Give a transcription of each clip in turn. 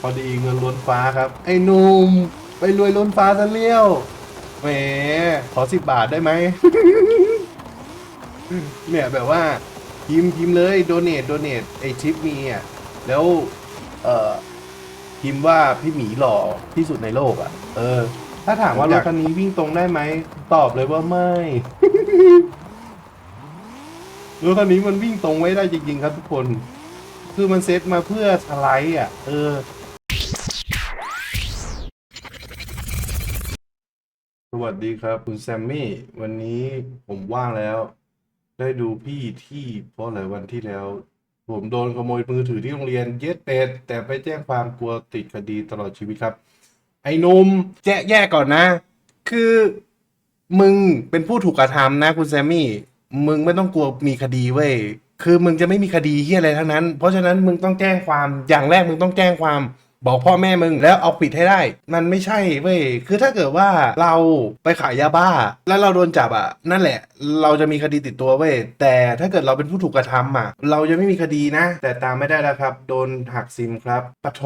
พอดีเงินล้นฟ้าครับ ไอ้หนุ่มไปรวยล้นฟ้าซะเลี้ยวแหมขอสิบบาทได้ไหม เนี่ยแบบว่าพิมพ์พิมพ์เลยโดเนทโดเนทไอชิปมีอะแล้ว เอ่อพิมพ์ว่าพี่หมีหล่อที่สุดในโลกอะ เออ ถ้าถามว่ารถคันนี้วิ่งตรงได้ไหม ตอบเลยว่าไม่รถคันนี้มันวิ่งตรงไว้ได้จริง ๆ ครับทุกคน คือมันเซตมาเพื่อสไลด์อะ เออ วัสดีครับ คุณแซมมี่ วันนี้ผมว่างแล้ว ได้ดูพี่ที่เพราะหลายวันที่แล้ว ผมโดนขโมยมือถือที่โรงเรียนเย็ดเป็ดแต่ไปแจ้งความกลัวติดคดีตลอดชีวิตครับ ไอ้นุ่มแจ้แยกก่อนนะ คือมึงเป็นผู้ถูกกระทำนะ คุณแซมมี่ มึงไม่ต้องกลัวมีคดีเว้ยคือมึงจะไม่มีคดีที่อะไรทั้งนั้น เพราะฉะนั้นมึงต้องแจ้งความอย่างแรกมึงต้องแจ้งความ บอกพ่อแม่มึงแล้วเอาผิดให้ได้ มันไม่ใช่เว้ยคือถ้าเกิดว่าเราไปขายยาบ้า แล้วเราโดนจับอะ นั่นแหละ เราจะมีคดีติดตัวเว้ยแต่ถ้าเกิดเราเป็นผู้ถูกกระทำอะ เราจะไม่มีคดีนะ แต่ตามไม่ได้แล้วครับ โดนหักซิมครับปะโถ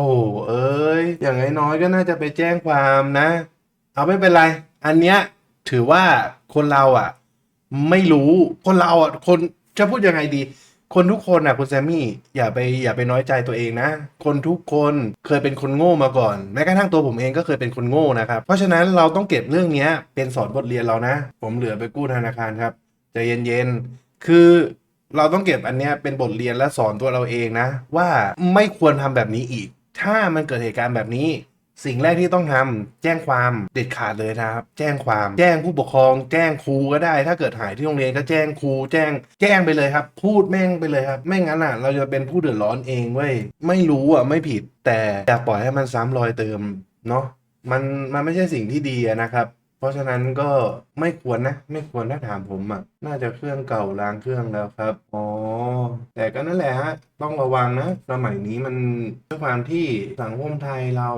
เอ้ยอย่างน้อยๆก็น่าจะไปแจ้งความนะ เอาไม่เป็นไร อันเนี้ยถือว่าคนเราอะ ไม่รู้คนเราอะคนจะพูดยังไงดี คนทุกคนอะคุณแซมมี่อย่าไปอย่าไปน้อยใจตัวเองนะ คนทุกคนเคยเป็นคนโง่มาก่อน แม้กระทั่งตัวผมเองก็เคยเป็นคนโง่นะครับ เพราะฉะนั้นเราต้องเก็บเรื่องนี้เป็นสอนบทเรียนเรานะ ผมเหลือไปกู้ธนาคารครับใจเย็นๆคือเราต้องเก็บอันนี้เป็นบทเรียนและสอนตัวเราเองนะ ว่าไม่ควรทำแบบนี้อีก ถ้ามันเกิดเหตุการณ์แบบนี้ สิ่งแรกที่ต้องทำแจ้งความเด็ดขาดเลยนะครับ แจ้งความแจ้งผู้ปกครอง แจ้งครูก็ได้ ถ้าเกิดหายที่โรงเรียนก็แจ้งครูแจ้งแจ้งไปเลยครับ พูดแม่งไปเลยครับ ไม่งั้นอะ เราจะเป็นผู้เดือดร้อนเองเว้ยไม่รู้อะไม่ผิด แต่อย่าปล่อยให้มันซ้ำรอยเติมเนาะมันมันไม่ใช่สิ่งที่ดีนะครับ เพราะฉะนั้นก็ไม่ควรนะ ไม่ควรถ้าถามผมอะ น่าจะเครื่องเก่าล้างเครื่องแล้วครับอ๋อแต่ก็นั่นแหละฮะต้องระวังนะสมัยนี้มันด้วยความที่สังคมไทยเรา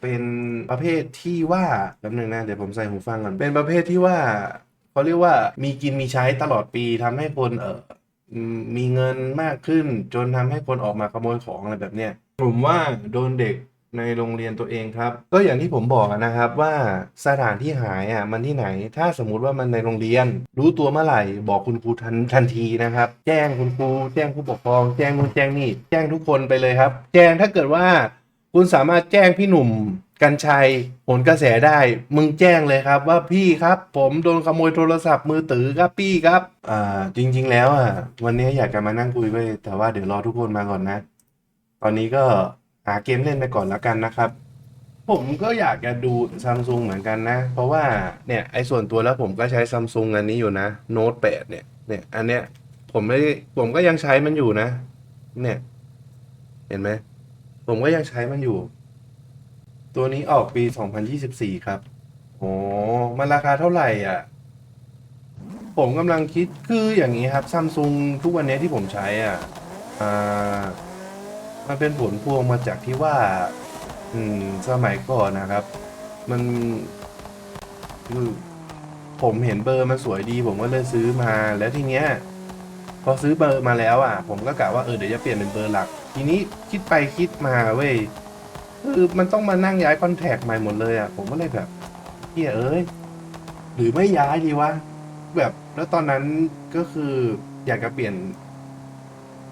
เป็นประเภทที่ว่าแป๊บนึงนะเดี๋ยวผมใส่หูฟังก่อนเป็นประเภทที่ว่าเขาเรียกว่ามีกินมีใช้ตลอดปีทำให้คนเออมีเงินมากขึ้นจนทำให้คนออกมาขโมยของอะไรแบบเนี้ยผมว่าโดนเด็ก ในโรงเรียนตัวเองครับ ก็อย่างที่ผมบอกนะครับว่าสถานที่หายอะมันที่ไหน ถ้าสมมุติว่ามันในโรงเรียน รู้ตัวเมื่อไหร่บอกคุณครูทันทันทีนะครับ แจ้งคุณครูแจ้งผู้ปกครอง แจ้งนู่นแจ้งนี่แจ้งทุกคนไปเลยครับ แจ้งถ้าเกิดว่า คุณสามารถแจ้งพี่หนุ่มกัญชัยผลกระแสได้ มึงแจ้งเลยครับว่าพี่ครับ ผมโดนขโมยโทรศัพท์มือถือครับพี่ครับอ่าจริง ๆ แล้วอะวันนี้อยากจะมานั่งคุยไว้ยแต่ว่าเดี๋ยวรอทุกคนมาก่อนนะ ตอนนี้ก็ หาเกมเล่นไปก่อนแล้วกันนะครับ ผมก็อยากจะดูซัมซุงเหมือนกันนะ เพราะว่าเนี่ยไอ้ส่วนตัวแล้วผมก็ใช้ซัมซุงอันนี้อยู่นะโน้ตแปดเนี่ยเนี่ยอันเนี้ยผมไม่ผมก็ยังใช้มันอยู่นะ เนี่ย เห็นไหมผมก็ยังใช้มันอยู่ ตัวนี้ออกปี 2024 ครับโอ้มันราคาเท่าไหร่อะ ผมกำลังคิดคืออย่างนี้ครับซัมซุงทุกวันนี้ที่ผมใช้อะอ่า มันเป็นผลพวงมาจากที่ว่า อืม สมัยก่อนนะครับ มันคือผมเห็นเบอร์มันสวยดี ผมก็เลยซื้อมา แล้วทีเนี้ย พอซื้อเบอร์มาแล้วอะ ผมก็กะว่าเออเดี๋ยวจะเปลี่ยนเป็นเบอร์หลัก ทีนี้คิดไปคิดมาเว้ยคือมันต้องมานั่งย้ายคอนแทคใหม่หมดเลยอะ ผมก็เลยแบบเฮียเอ้ยหรือไม่ย้ายดีวะแบบแล้วตอนนั้นก็คืออยากจะเปลี่ยน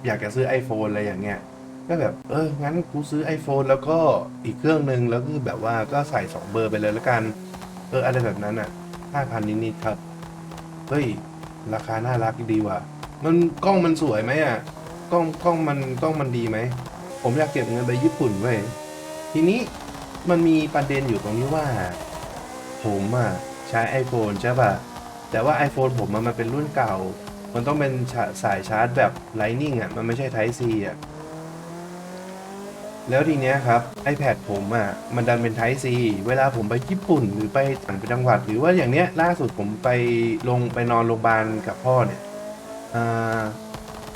อยากจะซื้อ iPhone อะไรอย่างเงี้ย ก็แบบเอองั้นกูซื้อ iPhone แล้วก็อีกเครื่องหนึ่งแล้วคือแบบว่าก็ใส่สองเบอร์ไปเลยแล้วกัน เอออะไรแบบนั้นอะห้าพันนิดๆครับ เฮ้ย ราคาน่ารักดีว่ะ มันกล้องมันสวยไหมอะ กล้องกล้องมันกล้องมันดีไหม ผมอยากเก็บเงินไปญี่ปุ่นเว้ย ทีนี้มันมีประเด็นอยู่ตรงที่ว่า ผมอะใช้ iPhone ใช่ป่ะ แต่ว่า iPhone ผมมันเป็นรุ่นเก่า มันต้องเป็นสายชาร์จแบบ Lightning อะ มันไม่ใช่ Type C อะ แล้วทีเนี้ยครับ iPad ผมอะมันดันเป็น Type C เวลาผมไปญี่ปุ่นหรือไปต่างจังหวัด หรือว่าอย่างเนี้ยล่าสุดผมไปลงไปนอนโรงพยาบาลกับพ่อเนี่ยอ่า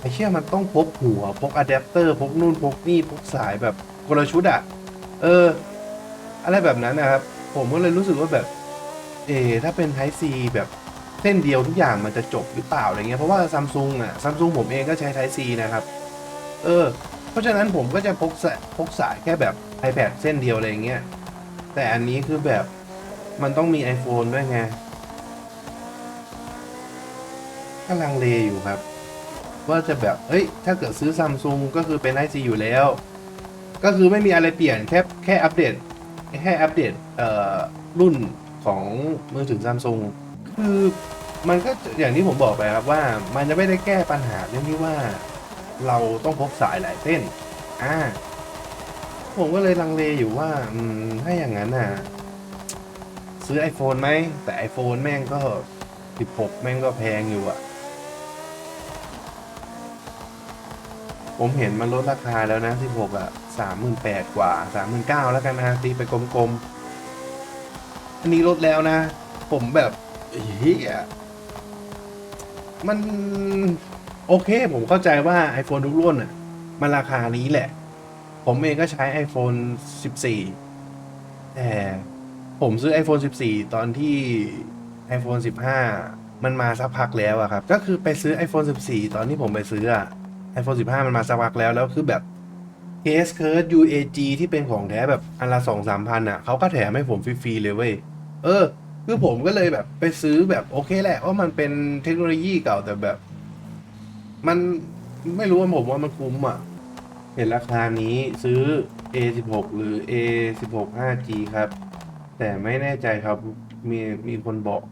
ไอเชื่อมันต้องพกหัวพกอะแดปเตอร์พกนู่นพกนี่พกสายแบบคนละชุดอะ เออ อะไรแบบนั้นนะครับ ผมก็เลยรู้สึกว่าแบบ เอ ถ้าเป็น Type C แบบเส้นเดียวทุกอย่างมันจะจบหรือเปล่าอะไรเงี้ยเพราะว่าซัมซุงอะซัมซุงผมเองก็ใช้ Type C นะครับ เออ เพราะฉะนั้นผมก็จะพกสายพกสายแค่แบบ iPad เส้นเดียวอะไรเงี้ย แต่อันนี้คือแบบมันต้องมี iPhone ด้วยไงก็ลังเลอยู่ครับ ว่าจะแบบ เอ้ย ถ้าเกิดซื้อซัมซุงก็คือเป็น IC อยู่แล้ว ก็คือไม่มีอะไรเปลี่ยน แค่แค่อัปเดต แค่อัปเดตเอ่อรุ่นของมือถือซัมซุงคือมันก็อย่างที่ผมบอกไปครับว่ามันจะไม่ได้แก้ปัญหาเรื่องที่ว่า เราต้องพกสายหลายเส้น อ่า ผมก็เลยลังเลอยู่ว่า อืม ถ้าอย่างนั้นน่ะ ซื้อ iPhone ไหม แต่ iPhone แม่งก็ 16 แม่งก็แพงอยู่อะผมเห็นมันลดราคาแล้วนะ 16 อะ 38,000 กว่า 39,000 แล้วกันนะตีไปกลมๆ อันนี้ลดแล้วนะ ผมแบบเฮียมัน โอเค ผมเข้าใจว่า iPhone ทุกรุ่นอะ มันราคานี้แหละ ผมเองก็ใช้ iPhone 14 แต่ผมซื้อ iPhone 14 ตอนที่ iPhone 15 มันมาสักพักแล้วอะครับ ก็คือไปซื้อ iPhone 14 ตอนที่ผมไปซื้ออะ iPhone 15 มันมาสักพักแล้ว แล้วคือแบบเคสเคิร์ด UAG ที่เป็นของแท้แบบอันละสองสามพันอะเขาก็แถมให้ผมฟรีๆเลยเว้ย เออ คือผมก็เลยแบบไปซื้อแบบโอเคแหละว่ามันเป็นเทคโนโลยีเก่าแต่แบบ มันไม่รู้ว่าผมว่ามันคุ้มอะ เห็นราคานี้ซื้อ A16 หรือ A16 5G ครับ แต่ไม่แน่ใจครับ มีมีคนบอก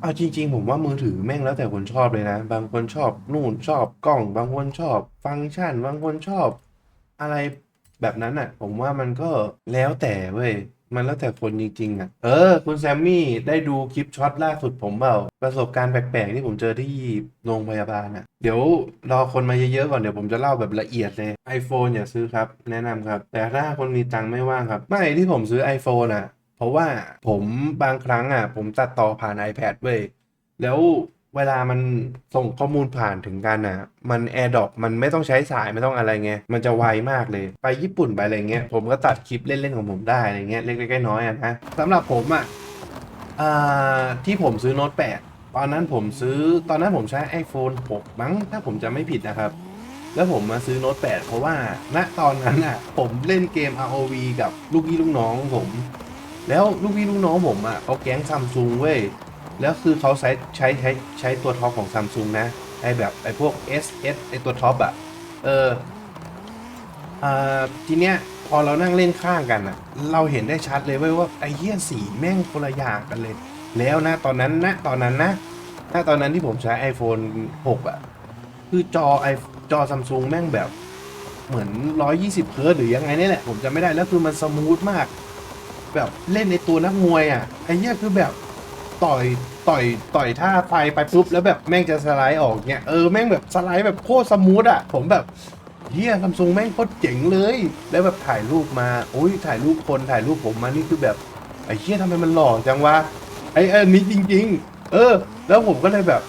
เอาจริง ๆ ผมว่ามือถือแม่งแล้วแต่คนชอบเลยนะ บางคนชอบนู่นชอบกล้อง บางคนชอบ ฟังก์ชัน บางคนชอบ อะไรแบบนั้นอะ ผมว่ามันก็แล้วแต่เว้ย มันแล้วแต่คนจริงๆอะ เออ คุณแซมมี่ได้ดูคลิปช็อตล่าสุดผมเปล่า ประสบการณ์แปลกๆ ที่ผมเจอที่โรงพยาบาลอะ เดี๋ยวรอคนมาเยอะๆก่อนเดี๋ยวผมจะเล่าแบบละเอียดเลย iPhone อย่าซื้อครับ แนะนำครับ แต่ถ้าคนมีตังค์ไม่ว่างครับ ไม่ที่ผมซื้อ iPhone อะ เพราะว่าผมบางครั้งอะ ผมตัดต่อผ่าน iPad เว้ยแล้ว เวลามันส่งข้อมูลผ่านถึงกันอะ มัน AirDrop มันไม่ต้องใช้สายไม่ต้องอะไรเงี้ยมันจะไวมากเลย ไปญี่ปุ่นไปอะไรเงี้ย ผมก็ตัดคลิปเล่น ๆ ของผมได้อะไรเงี้ย เล็กๆน้อยๆอะนะสำหรับผมอะอ่าที่ผมซื้อโน้ต8ตอนนั้นผมซื้อตอนนั้นผมใช้ iPhone 6 มั้ง ถ้าผมจะไม่ผิดนะครับ แล้วผมมาซื้อโน้ต8 เพราะว่า ณตอนนั้นอะ ผมเล่นเกม ROV กับลูกพี่ลูกน้องผม แล้วลูกพี่ลูกน้องผมอะเขาแก๊งซัมซุงเว้ย แล้วคือเขาใช้ใช้ใช้ใช้ตัวท็อปของซัมซุงนะไอแบบไอพวก S S ไอตัวท็อปอะเอออ่าทีเนี้ยพอเรานั่งเล่นข้างกันอะเราเห็นได้ชัดเลยว่าไอเหี้ยสีแม่งคนละอย่างกันเลย แล้วนะตอนนั้นนะตอนนั้นนะถ้าตอนนั้นที่ผมใช้ iPhone 6อะคือจอไอจอซัมซุงแม่งแบบเหมือน 120เฮิร์ตหรือยังไงนี่แหละผมจำไม่ได้แล้วคือมันสมูทมาก แบบเล่นในตัวนักมวยอะไอเหี้ยคือแบบต่อย ต่อยต่อยท่าไฟไปปุ๊บแล้วแบบแม่งจะสไลด์ออกเนี่ยเออแม่งแบบสไลด์แบบโคตรสมูทอะ ผมแบบเฮียซัมซุงแม่งโคตรเจ๋งเลย แล้วแบบถ่ายรูปมาโอ้ยถ่ายรูปคนถ่ายรูปผมมานี่คือแบบไอ้เฮียทำไมมันหล่อจังวะไอ้เออนี้จริง ๆ เออ แล้วผมก็เลยแบบ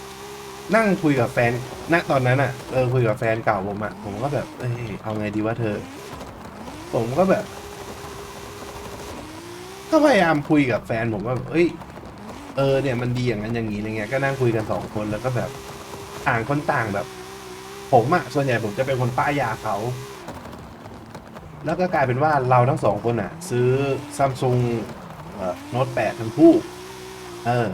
นั่งคุยกับแฟนณตอนนั้นอะเออคุยกับแฟนเก่าผมอะผมก็แบบเอ้เอาไงดีวะเธอ ผมก็แบบ ก็พยายามคุยกับแฟนผมว่าเอ้ย เออเนี่ยมันดีอย่างนั้นอย่างนี้อะไรเงี้ยก็นั่งคุยกันสองคนแล้วก็แบบต่างคนต่างแบบ ผมอะส่วนใหญ่ผมจะเป็นคนป้ายยาเขาแล้วก็กลายเป็นว่าเราทั้งสองคนอะซื้อซัมซุงโน้ตแปดทั้งคู่เออ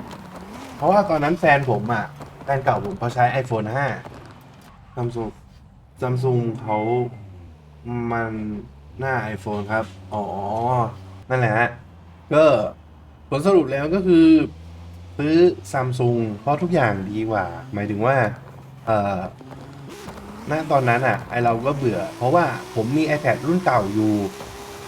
เพราะว่าตอนนั้นแฟนผมอะแฟนเก่าผมเขาใช้ iPhone 5ซัมซุงซัมซุงเขามันหน้า iPhone ครับ อ๋อ นั่นแหละฮะ ก็ผลสรุปแล้วก็คือ ซื้อซัมซุงเพราะทุกอย่างดีกว่า หมายถึงว่าเอ่อณตอนนั้นอะไอเราก็เบื่อ เพราะว่าผมมี iPad รุ่นเก่าอยู่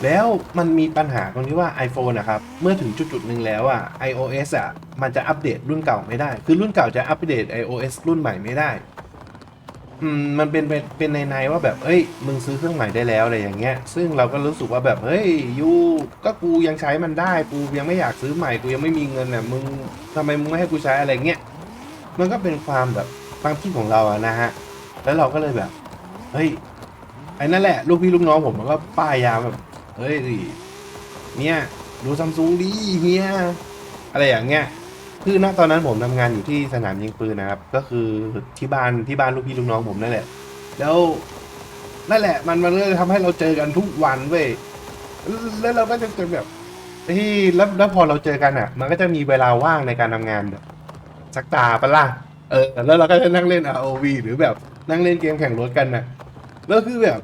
แล้วมันมีปัญหาตรงที่ว่า iPhone นะครับ เมื่อถึงจุดจุดหนึ่งแล้วอะ iOS อะมันจะอัปเดตรุ่นเก่าไม่ได้ คือรุ่นเก่าจะอัปเดต iOS รุ่นใหม่ไม่ได้ อืมมันเป็นเป็นเป็นในในว่าแบบเอ้ย มึงซื้อเครื่องใหม่ได้แล้วอะไรอย่างเงี้ย ซึ่งเราก็รู้สึกว่าแบบเฮ้ยยูก็กูยังใช้มันได้กูยังไม่อยากซื้อใหม่กูยังไม่มีเงินอะมึงทำไมมึงไม่ให้กูใช้อะไรเงี้ยมันก็เป็นความแบบความคิดของเราอะนะฮะแล้วเราก็เลยแบบเฮ้ยไอ้นั่นแหละลูกพี่ลูกน้องผมมันก็ป้ายยาแบบเฮ้ยเนี่ยดูซัมซุงดีเฮียอะไรอย่างเงี้ย คือณตอนนั้นผมทำงานอยู่ที่สนามยิงปืนนะครับ ก็คือที่บ้านที่บ้านลูกพี่ลูกน้องผมนั่นแหละ แล้วนั่นแหละ มันมันก็เลยทำให้เราเจอกันทุกวันเว้ยแล้วเราก็จะเป็นแบบที่แล้วแล้วพอเราเจอกันอะ มันก็จะมีเวลาว่างในการทำงานแบบสักตาปะล่ะเออ แล้วเราก็จะนั่งเล่น ROV หรือแบบนั่งเล่นเกมแข่งรถกันนะแล้วคือแบบ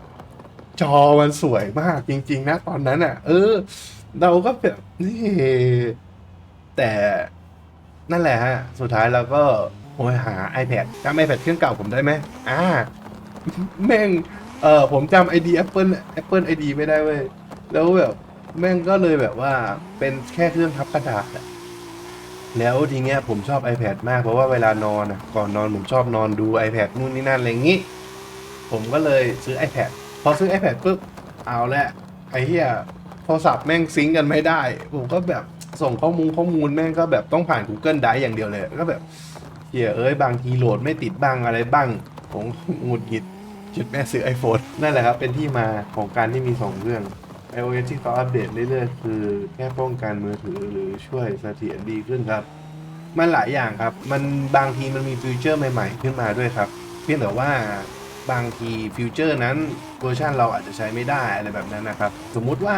จอมันสวยมากจริง ๆ นะ ตอนนั้นอะ เออ เราก็แบบนี่แต่ นั่นแหละฮะ สุดท้ายเราก็โอยหา iPad จำ iPad เครื่องเก่าผมได้ไหมอ่า แม่ง เออผมจำ ID Apple Apple ID ไม่ได้เว้ย แล้วแบบ แม่งก็เลยแบบว่าเป็นแค่เครื่องทับกระดาษอะแล้วทีเนี้ยผมชอบ iPad มากเพราะว่าเวลานอนอะก่อนนอนผมชอบนอนดู iPad นู่นนี่นั่นอะไรอย่างงี้ ผมก็เลยซื้อ iPad พอซื้อ iPad ปุ๊บเอาละไอ้เหี้ยโทรศัพท์แม่งซิงกันไม่ได้ ผมก็แบบ ส่งข้อมูลข้อมูลแม่งก็แบบต้องผ่าน Google Drive อย่างเดียวเลย ก็แบบเฮียเอ้ยบางทีโหลดไม่ติดบ้างอะไรบ้าง ผมหงุดหงิดจุดแม่ซื้อ iPhone นั่นแหละครับ เป็นที่มาของการที่มี 2 เรื่อง iOS ที่เขาอัปเดตเรื่อยๆ คือแค่ป้องกันมือถือหรือช่วยเสถียรดีขึ้นครับ มันหลายอย่างครับ มันบางทีมันมีฟิวเจอร์ใหม่ๆ ขึ้นมาด้วยครับ เพียงแต่ว่าบางทีฟิวเจอร์นั้นเวอร์ชันเราอาจจะใช้ไม่ได้อะไรแบบนั้นนะครับ สมมุติว่า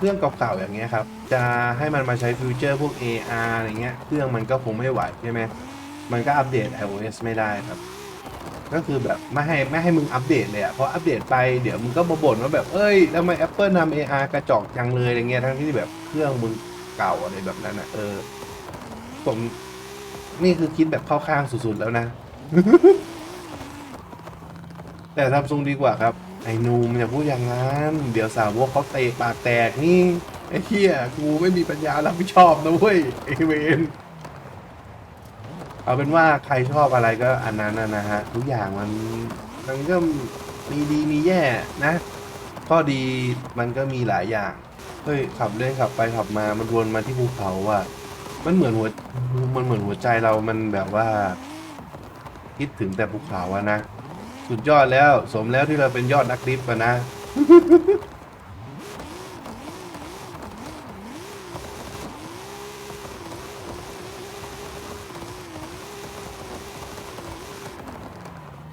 เครื่องเก่าๆอย่างเงี้ยครับ จะให้มันมาใช้ฟิวเจอร์พวก AR อะไรเงี้ย เครื่องมันก็คงไม่ไหวใช่ไหมมันก็อัปเดต iOS ไม่ได้ครับ ก็คือแบบไม่ให้ไม่ให้มึงอัปเดตเลยอะเพราะอัปเดตไปเดี๋ยวมึงก็มาบ่นว่าแบบเอ้ยทำไม Apple ทำ AR กระจอกจังเลยอะไรเงี้ยทั้งที่แบบเครื่องมึงเก่าอะไรแบบนั้นอะเออ ผมนี่คือคิดแบบเข้าข้างสุดๆแล้วนะ แต่ซัมซุงดีกว่าครับ ไอ้หนูมอย่าพูดอย่างนั้น เดี๋ยวสาวกเขาเตะปากแตกนี่ ไอ้เหี้ยกูไม่มีปัญญารับผิดชอบนะเว้ยไอ้เวนเอาเป็นว่าใครชอบอะไรก็อันนั้นนะนะฮะทุกอย่างมันมันก็มีดีมีแย่นะ ข้อดีมันก็มีหลายอย่างเฮ้ยขับเล่นขับไปขับมามันวนมาที่ภูเขาอะมันเหมือนหัวมันเหมือนหัวใจเรามันแบบว่า คิดถึงแต่ภูเขาอะนะ สุดยอดแล้ว สมแล้วที่เราเป็นยอดนักดิฟต์นะ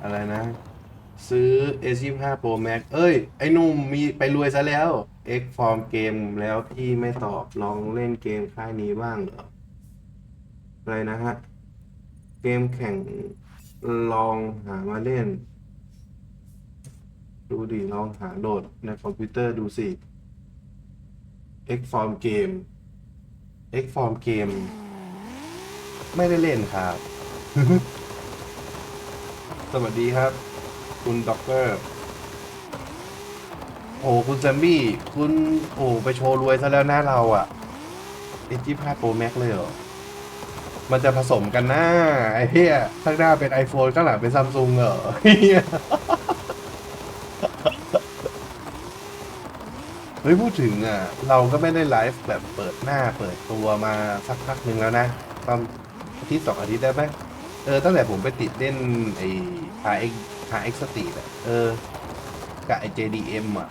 อะไรนะ ซื้อ S25 Pro Max เอ้ย ไอ้หนุ่มมีไปรวยซะแล้ว X Form เกมแล้วพี่ไม่ตอบลองเล่นเกมค่ายนี้บ้างเหรอ อะไรนะฮะ เกมแข่งลองหามาเล่น ดูดิลองหาโหลดในคอมพิวเตอร์ดูสิ X Form เกม X Form เกมไม่ได้เล่นครับ สวัสดีครับ คุณด็อกเตอร์ โอ้คุณแซมบี้คุณโอ้ไปโชว์รวยซะแล้วหน้าเราอะเอจิพาโปรแม็กเลยเหรอ มันจะผสมกันหน้าไอ้เหี้ยข้างหน้าเป็น iPhone ข้างหลังเป็นซัมซุงเหรอเหี้ยเฮ้ยพูดถึงอะเราก็ไม่ได้ไลฟ์แบบเปิดหน้าเปิดตัวมาสักพักหนึ่งแล้วนะประมาณอาทิตย์สองอาทิตย์ได้ไหมเออตั้งแต่ผมไปติดเล่นไอ้ RX RX Street อะเออกับไอ้ JDM อะ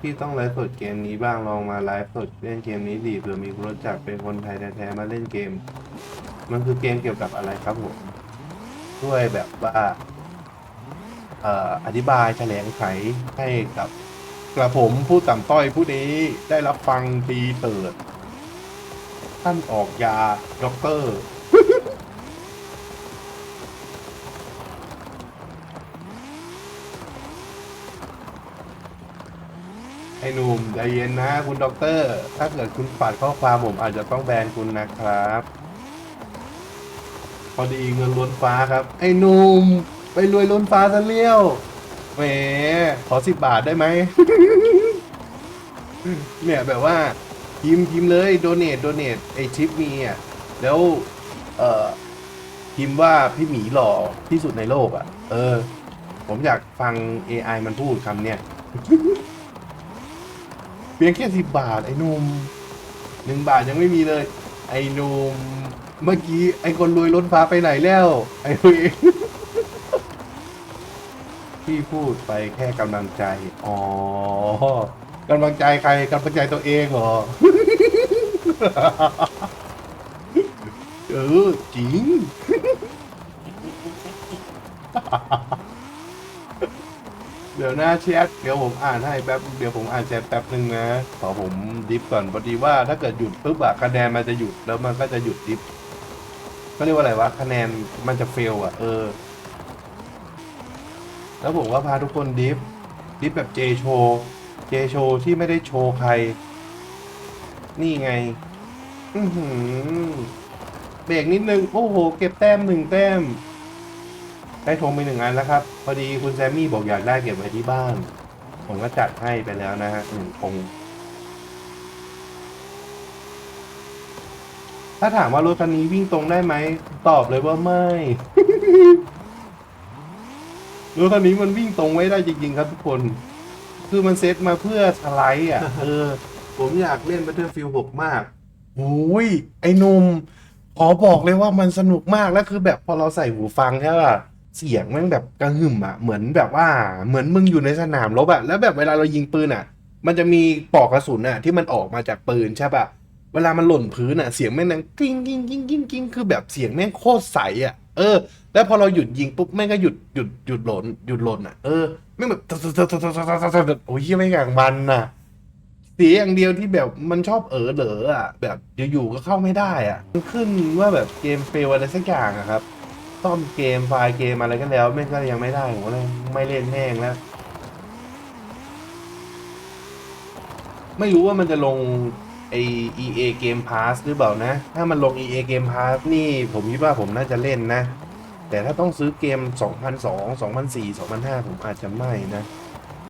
พี่ต้องไลฟ์สดเกมนี้บ้างลองมาไลฟ์สดเล่นเกมนี้ดีเผื่อมีคนรู้จักเป็นคนไทยแท้ๆมาเล่นเกม มันคือเกมเกี่ยวกับอะไรครับผมช่วยแบบว่า อธิบายแถลงไขให้กับกระผมผู้ต่ำต้อยผู้นี้ได้รับฟังดีเถิดท่านออกยาด็อกเตอร์ ไอ้หนุ่มใจเย็นนะคุณด็อกเตอร์ ถ้าเกิดคุณปัดข้อความผมอาจจะต้องแบนคุณนะครับ พอดีเงินล้นฟ้าครับ ไอ้หนุ่ม ไปรวยล้นฟ้าซะเลี้ยวแหมขอสิบบาทได้ไหม เนี่ยแบบว่าพิมพ์พิมพ์เลยโดเนทโดเนทไอชิปมีอะแล้วเอ่อพิมพ์ว่าพี่หมีหล่อที่สุดในโลกอะ เออ ผมอยากฟัง AI มันพูดคำเนี่ยเพียงแค่สิบบาท ไอ้หนุ่มหนึ่งบาทยังไม่มีเลย ไอ้หนุ่มเมื่อกี้ไอ้คนรวยล้นฟ้าไปไหนแล้ว ไอ้เวย พี่พูดไปแค่กำลังใจ อ๋อกำลังใจใครกำลังใจตัวเองเหรอ เออจริง เดี๋ยวนะแชทเดี๋ยวผมอ่านให้แป๊บเดี๋ยวผมอ่านแชทแป๊บหนึ่งนะขอผมดิฟก่อนพอดีว่าถ้าเกิดหยุดปุ๊บอะคะแนนมันจะหยุดแล้วมันก็จะหยุดดิฟก็เรียกว่าอะไรวะคะแนนมันจะเฟลอะเออ แล้วผมก็พาทุกคนดิฟ ดิฟแบบเจโชเจโชที่ไม่ได้โชว์ใคร นี่ไง อือหือเบรกนิดนึง โอ้โห เก็บแต้มหนึ่งแต้ม ได้ธงไปหนึ่งอันแล้วครับ พอดีคุณแซมมี่บอกอยากได้เก็บไว้ที่บ้าน ผมก็จัดให้ไปแล้วนะฮะหนึ่งธงถ้าถามว่ารถคันนี้วิ่งตรงได้ไหม ตอบเลยว่าไม่ รถคันนี้มันวิ่งตรงไม่ได้จริง ๆ ครับทุกคน คือมันเซตมาเพื่อสไลด์อะ เออ ผมอยากเล่น Battlefield 6 มากโอ้ยไอ้หนุ่มขอบอกเลยว่ามันสนุกมากแล้วคือแบบพอเราใส่หูฟังใช่ป่ะเสียงแม่งแบบกระหึ่มอะ เหมือนแบบว่าเหมือนมึงอยู่ในสนามรบอะแล้วแบบเวลาเรายิงปืนอะ มันจะมีปลอกกระสุนอะ ที่มันออกมาจากปืนใช่ป่ะเวลามันหล่นพื้นอะเสียงแม่งดังกิ้งกิ้งกิ้งกิ้งกิ้งคือแบบเสียงแม่งโคตรใสอะ เออ แล้วพอเราหยุดยิงปุ๊บแม่งก็หยุดหยุดหยุดหล่นหยุดหล่นอะเออแม่งแบบโอ้ยไม่งอย่างมันน่ะเสียอย่างเดียวที่แบบมันชอบเออเหลออะ แบบอยู่ๆก็เข้าไม่ได้อะมันขึ้นว่าแบบเกมเฟลอะไรสักอย่างอะครับซ่อมเกมไฟล์เกมอะไรก็แล้วแม่งก็ยังไม่ได้ผมเลยไม่เล่นแห้งแล้วไม่รู้ว่ามันจะลง ไอ EA Game Pass หรือเปล่านะ ถ้ามันลง EA Game Pass นี่ผมคิดว่าผมน่าจะเล่นนะ แต่ถ้าต้องซื้อเกม 2002 2004 2005 ผมอาจจะไม่นะ